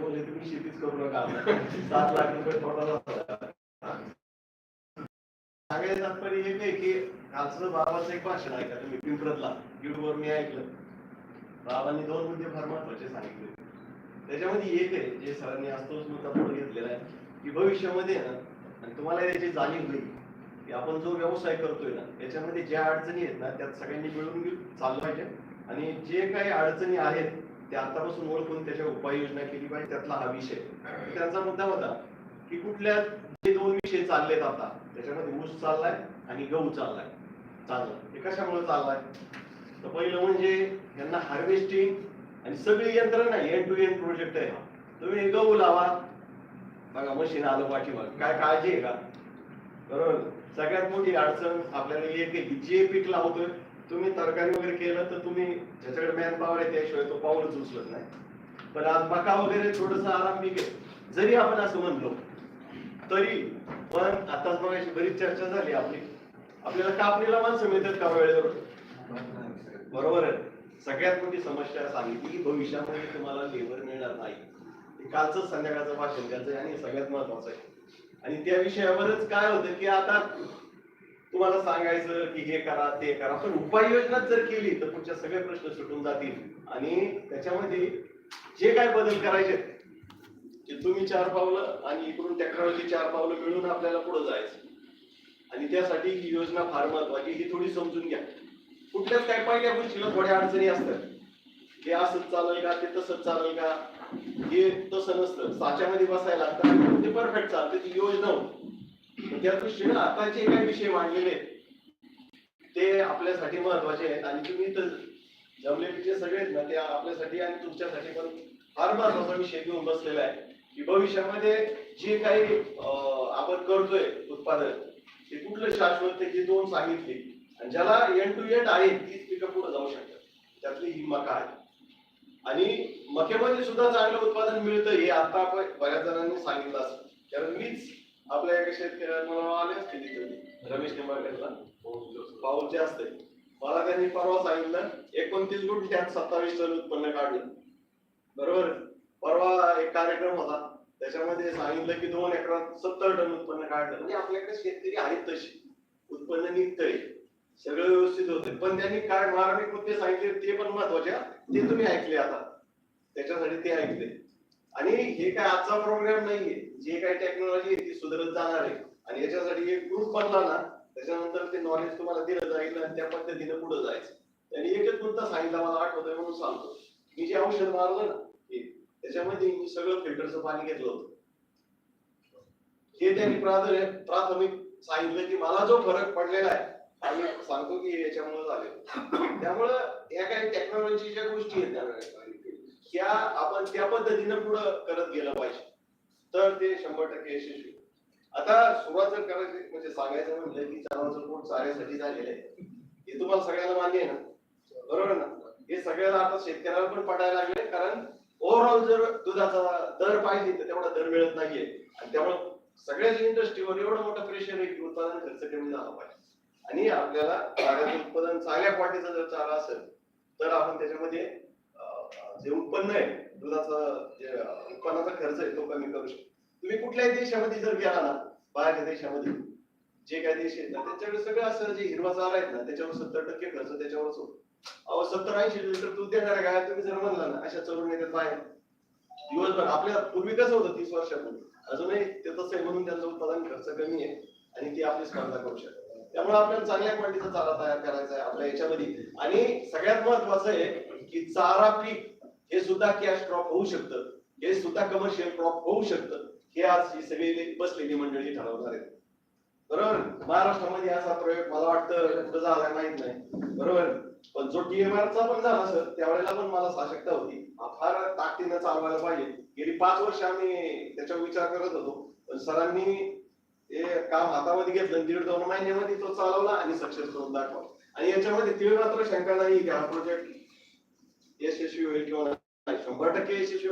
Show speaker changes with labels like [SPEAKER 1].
[SPEAKER 1] ते म्हणजे तुम्ही शेतीच करू नका सात लाख रुपये सांगायचं तात्पर्य एक आहे की कालचं बाबाचं एक भाषण ऐका तुम्ही पिंपरतला. युट्यूबवर मी ऐकलं. बाबांनी दोन मुद्दे फार महत्त्वाचे सांगितले. त्याच्यामध्ये एक आहे जे सरांनी आज मुद्दा पुढे घेतलेला आहे की भविष्यामध्ये ना आणि तुम्हाला याची जाणीव होईल की आपण जो व्यवसाय करतोय ना त्याच्यामध्ये ज्या अडचणी आहेत ना त्यात सगळ्यांनी मिळून चाललं पाहिजे. आणि जे काही अडचणी आहेत त्या आतापासून ओळखून त्याच्यावर उपाययोजना केली पाहिजे त्यातला हा विषय. त्यांचा मुद्दा होता की कुठल्या जे दोन विषय चाललेत आता त्याच्यामध्ये ऊस चाललाय आणि गहू चाललाय. चाललं. हे कशामुळे चाललाय? तर पहिलं म्हणजे यांना हार्वेस्टिंग आणि सगळी यंत्रणा एन टू एन प्रोजेक्ट आहे हा. तुम्ही गहू लावा. बघा मशीन आलं पाठीमाग. काय काळजी आहे का? बरोबर. सगळ्यात मोठी अडचण आपल्याला एक जे पीक लावतोय तुम्ही तरकारी वगैरे केलं तर तुम्ही ज्याच्याकडे मॅन पॉवर आहे त्याशिवाय तो पाऊलच उचलत नाही. पण आज मका वगैरे थोडस आरामिक आहे. जरी आपण असं म्हणलो तरी पण आताच बघायची बरीच चर्चा झाली आपली. आपल्याला कापणीला माणसं मिळतात का वेळेवर? बरोबर आहे. सगळ्यात मोठी समस्या सांगितली की भविष्यामध्ये तुम्हाला लेबर मिळणार नाही. कालचं कालच संध्याकाळचं भाषण त्याचं आणि सगळ्यात महत्वाचं आहे. आणि त्या विषयावरच काय होतं की आता तुम्हाला सांगायचं की हे करा ते करा. पण उपाययोजनाच जर केली तर पुढच्या सगळे प्रश्न सुटून जातील. आणि त्याच्यामध्ये जे काय बदल करायचे ते तुम्ही चार पावलं आणि इकडून टेक्नॉलॉजी चार पावलं मिळून आपल्याला पुढे जायचं. आणि त्यासाठी ही योजना फार महत्वाची ही थोडी समजून घ्या. कुठल्याच काय पहिल्या गोष्टीला थोड्या अडचणी असतात. हे असंच चालेल का ते तसंच चालेल का? हे तसं नसतं. साच्यामध्ये बसायला लागतं. ते परफेक्ट चालतं. ती योजना होती. त्या दृष्टीने आता जे काही विषय मांडलेले ते आपल्यासाठी महत्त्वाचे आहेत आणि तुम्ही तर जमलेले जे सगळे ना ते आपल्यासाठी आणि तुमच्यासाठी पण फार महत्त्वाचा विषय घेऊन बसलेला आहे. की भविष्यामध्ये जे काही आपण करतोय उत्पादन ते कुठलं शाश्वत ते जे दोन सांगितले. आणि ज्याला एन टू एंड आहे तीच पिकं पुढे जाऊ शकतात. त्यातली ही मका आहे. आणि मकेमध्ये सुद्धा चांगलं उत्पादन मिळतं हे आता आपण बऱ्याच जणांनी सांगितलं असं कारण मीच आपल्या एका शेतकऱ्याला आले असते तिथे. रमेश निंबाळकरला. पाऊलचे जास्त आहे. मला त्यांनी परवा सांगितलं एकोणतीस गुंठ्यात सत्तावीस टन उत्पन्न काढलं. बरोबर? परवा एक कार्यक्रम होता. त्याच्यामध्ये सांगितलं की दोन एकरात सत्तर टन उत्पन्न काढलं. म्हणजे आपल्याकडे शेतकरी आहेत तशी उत्पन्न निघतंय. सगळं व्यवस्थित होते पण त्यांनी काय मार्मिक मुद्दे सांगितले ते पण महत्त्वाचे ते तुम्ही ऐकले आता. त्याच्यासाठी ते ऐकले. आणि हे काय आजचा प्रोग्राम नाहीये. जे काही टेक्नॉलॉजी आहे ती सुधारत जाणार आहे. आणि याच्यासाठी एक ग्रुप बनला ना त्याच्यानंतर ते नॉलेज तुम्हाला दिलं जाईल आणि त्या पद्धतीने पुढे जायचं. त्यांनी एकच मुद्दा सांगितला मला आठवतोय म्हणून सांगतो. मी जे औषध मारलं ना हे त्याच्यामध्ये मी सगळं फिल्टरचं पाणी घेतलं होतं. हे त्यांनी प्राथमिक प्राथमिक सांगितलं की मला जो फरक पडलेला आहे आम्ही सांगतो की याच्यामुळे झाले त्यामुळं या काही टेक्नॉलॉजीच्या गोष्टी आहेत त्या ह्या आपण त्या पद्धतीनं पुढं करत गेलं पाहिजे. तर ते शंभर टक्के यशस्वी. आता सुरुवात जर करायची म्हणजे सांगायचं म्हणलं की चालवाचं पोट चाऱ्यासाठी झालेलं आहे हे तुम्हाला सगळ्यांना मान्य आहे ना? बरोबर ना? हे सगळ्याला आता शेतकऱ्याला पण पडायला लागले कारण ओव्हरऑल जर दुधाचा दर पाहिजे तर तेवढा दर मिळत नाहीये. आणि त्यामुळे सगळ्याच इंडस्ट्रीवर एवढं मोठं प्रेशर आहे की उत्पादन खर्च कमी झाला पाहिजे. आणि आपल्याला चाऱ्याचं उत्पादन चांगल्या क्वालिटीचा जर चारा असेल तर आपण त्याच्यामध्ये जे उत्पन्न आहे दुधाचा जे उत्पन्नाचा खर्च आहे तो कमी करू शकतो. तुम्ही कुठल्याही देशामध्ये जर गेला ना बाहेरच्या देशामध्ये जे काही देश आहेत ना त्यांच्याकडे सगळं असं जे हिरवा चारा आहेत ना त्याच्यावर सत्तर टक्के खर्च त्याच्यावरच होतो. अहो सत्तर ऐंशी लिटर दूध देणार काय तुम्ही जर म्हणला ना अशा चरून येतात बाहेर. दिवसभर आपल्या पूर्वी कसं होतं तीस वर्षापूर्वी? अजूनही ते तसं आहे म्हणून त्यांचं उत्पादन खर्च कमी आहे आणि ती आपली स्पर्धा करू शकतात. त्यामुळे आपल्याला चांगल्या क्वालिटीचा चारा तयार करायचा आहे आपल्या याच्यामध्ये. आणि सगळ्यात महत्वाचं आहे की चारा पीक हे सुद्धा कॅश क्रॉप होऊ शकतं. हे सुद्धा कमर्शियल क्रॉप होऊ शकतं. हे आज ही सगळी बसलेली मंडळी ठरवणार आहेत. बरोबर? महाराष्ट्रामध्ये असा प्रयोग मला वाटतं कुठं झाला माहीत नाही. बरोबर? पण जो टीएमआर चा पण झाला सर त्यावेळेला पण मला साशक्ता होती. फार ताकदीनं चालवायला पाहिजे. गेली पाच वर्ष आम्ही त्याच्यावर विचार करत होतो. पण सरांनी ते काम हातामध्ये घेतलं दीड दोन महिन्यामध्ये तो चालवला आणि सक्सेस करून दाखवला. आणि याच्यामध्ये तीळ मात्र शंका नाही की हा प्रोजेक्ट यशस्वी होईल किंवा नाही शंभर टक्के यशस्वी